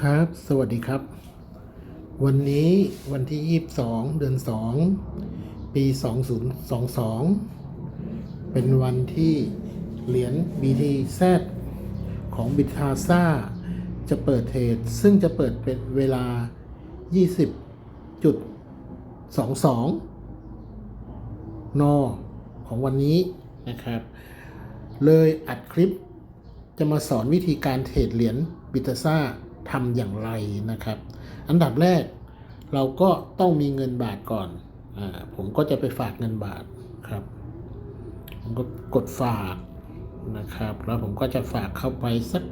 ครับ สวัสดีครับ วันนี้วันที่ 22 เดือน 2 ปี 2022 เป็นวันที่เหรียญ BTZ ของบิทาซ่าจะเปิดเทรดซึ่งจะเปิดเป็นเวลา 20.22 น ของวันนี้นะครับ เลยอัดคลิปจะมาสอนวิธีการเทรดเหรียญบิตาซ่า ทำอย่างไรนะครับ อันดับแรกเราก็ต้องมีเงินบาทก่อนอาผมก็จะไปฝากเงินบาทครับผมก็กดฝากนะครับ แล้วผมก็จะฝากเข้าไปสัก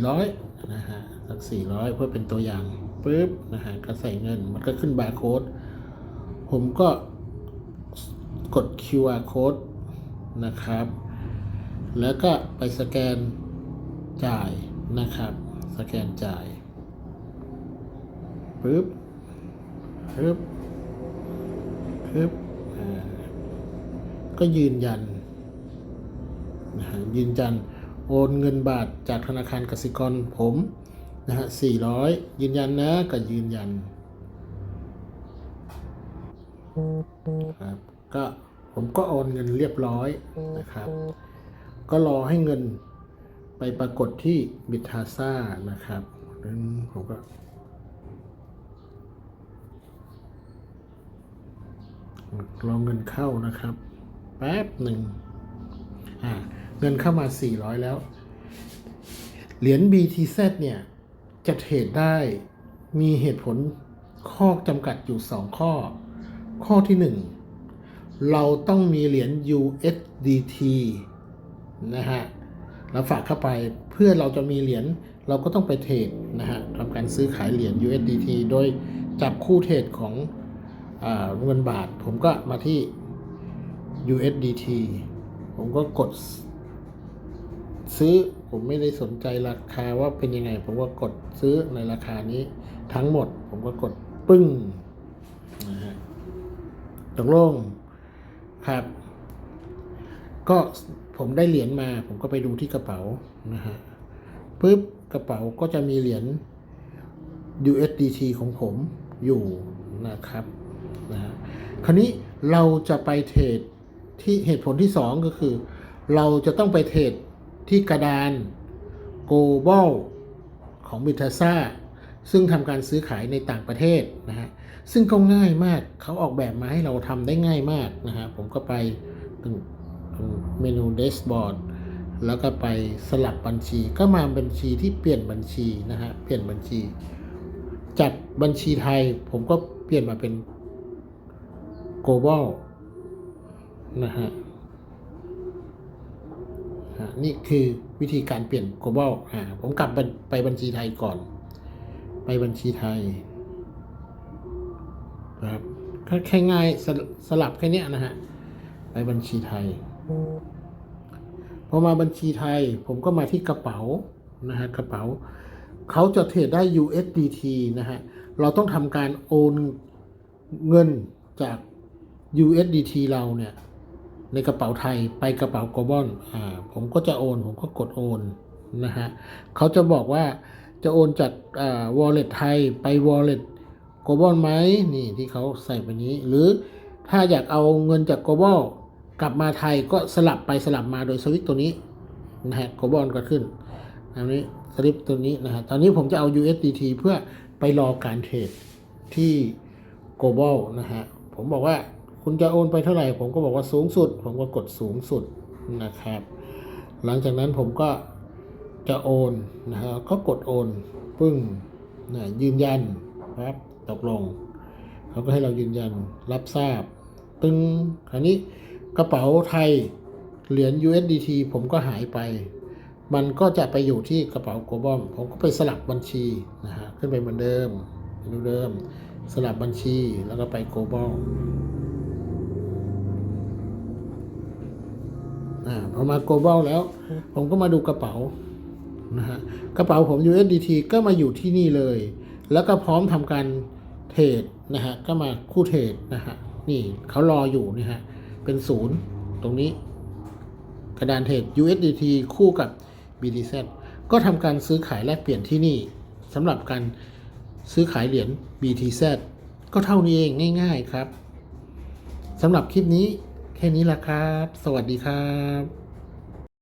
400นะฮะสัก 400 เพื่อเป็นตัวอย่างปุ๊บนะฮะก็ใส่เงินมันก็ขึ้นบาร์โค้ดผมก็กด QR code นะครับ แล้วก็ไปสแกนจ่ายนะครับ สแกนจ่ายปึ๊บปึ๊บปึ๊บก็ยืนยันนะฮะยืนยันโอนเงินบาทจากธนาคารกสิกรผมนะฮะ400ยืนยันนะก็ยืนยันครับก็ผมก็โอนเงินเรียบร้อยนะครับ ก็รอให้เงิน ไปปรากฏที่บิทาซ่านะครับนั้นผมก็รองเงินเข้านะครับ แป๊บหนึ่งอ่าเงินเข้ามา 400 แล้ว เหรียญ BTZ เนี่ย จะเทรดได้มีเหตุผลข้อจำกัดอยู่ 2 ข้อ ข้อที่ 1 เราต้องมีเหรียญ USDT นะฮะ เราฝากเข้าไปเพื่อเราจะมีเหรียญเราก็ต้องไปเทรดนะฮะทำการซื้อขายเหรียญ USDT โดยจับคู่เทรดของเงินบาท ผมก็มาที่ USDT ผมก็กด ซื้อผมไม่ได้สนใจราคาว่าเป็นยังไง ผมก็กดซื้อในราคานี้ทั้งหมด ผมก็กดปึ้งนะฮะตกลงครับ ก็ ผมได้เหรียญมา ผมก็ไปดูที่กระเป๋านะฮะปุ๊บกระเป๋าก็จะมีเหรียญ USDT ของผมอยู่นะครับนะฮะคราวนี้เราจะไปเทรดที่เหตุผลที่ 2 ก็คือ เราจะต้องไปเทรดที่กระดาน global ของบิทาซ่าซึ่งทำการซื้อขายในต่างประเทศนะฮะซึ่งก็ง่ายมากเขาออกแบบมาให้เราทำได้ง่ายมากนะฮะผมก็ไปตรงตรง เมนูเดสบอร์ดแล้วก็ไปสลับบัญชี ก็มาบัญชีที่เปลี่ยนบัญชีนะฮะเปลี่ยนบัญชี จากบัญชีไทยผมก็เปลี่ยนมาเป็น global นะฮะนี่คือวิธีการเปลี่ยน global อ่าผมกลับไปบัญชีไทยก่อน ไปบัญชีไทยครับแค่ง่ายสลสลับแค่เนี้ยนะฮะ ไปบัญชีไทย พอมาบัญชีไทย ผมก็มาที่กระเป๋านะฮะกระเป๋าเขาจะเทรดได้ USDT นะฮะ เราต้องทำการโอนเงินจาก USDT เราเนี่ยในกระเป๋าไทยไปกระเป๋าโกลบอลอ่าผมก็จะโอน ผมก็กดโอนนะฮะเขาจะบอกว่าจะโอนจากอ่า wallet ไทยไป wallet โกลบอลไหมนี่ที่เขาใส่ไปนี้ หรือถ้าอยากเอาเงินจากโกลบอล กลับมาไทยก็สลับไปสลับมาโดยสวิตตัวนี้นะฮะโกลบอลก็ขึ้นอันนี้สลิปตัวนี้นะฮะตอนนี้ผมจะเอา USDT เพื่อไปรอการเทรดที่ global นะฮะผมบอกว่าคุณจะโอนไปเท่าไหร่ ผมก็บอกว่าสูงสุด ผมก็กดสูงสุดนะครับ หลังจากนั้นผมก็จะโอนนะฮะก็กดโอนปึ้งนะยืนยันครับตกลงเขาก็ให้เรายืนยันรับทราบปึ้งคราวนี้ กระเป๋าไทยเหรียญ USDT ผมก็หายไป มันก็จะไปอยู่ที่กระเป๋าโกลบอลผมก็ไปสลับบัญชีนะฮะขึ้นไปเหมือนเดิมเมนูเดิม สลับบัญชีแล้วก็ไปโกลบอลอ่าพอมาโกลบอลแล้ว ผมก็มาดูกระเป๋านะฮะกระเป๋าผม USDT ก็มาอยู่ที่นี่เลย แล้วก็พร้อมทำการเทรดนะฮะก็มาคู่เทรดนะฮะนี่เขารออยู่นี่ฮะ เป็นศูนย์ตรงนี้กระดานเทรด USDT คู่กับ BTC ก็ทำการซื้อขายแลกเปลี่ยนที่นี่สำหรับการซื้อขายเหรียญ BTC ก็เท่านี้เองง่าย ๆครับสำหรับคลิปนี้แค่นี้ละครับ สวัสดีครับ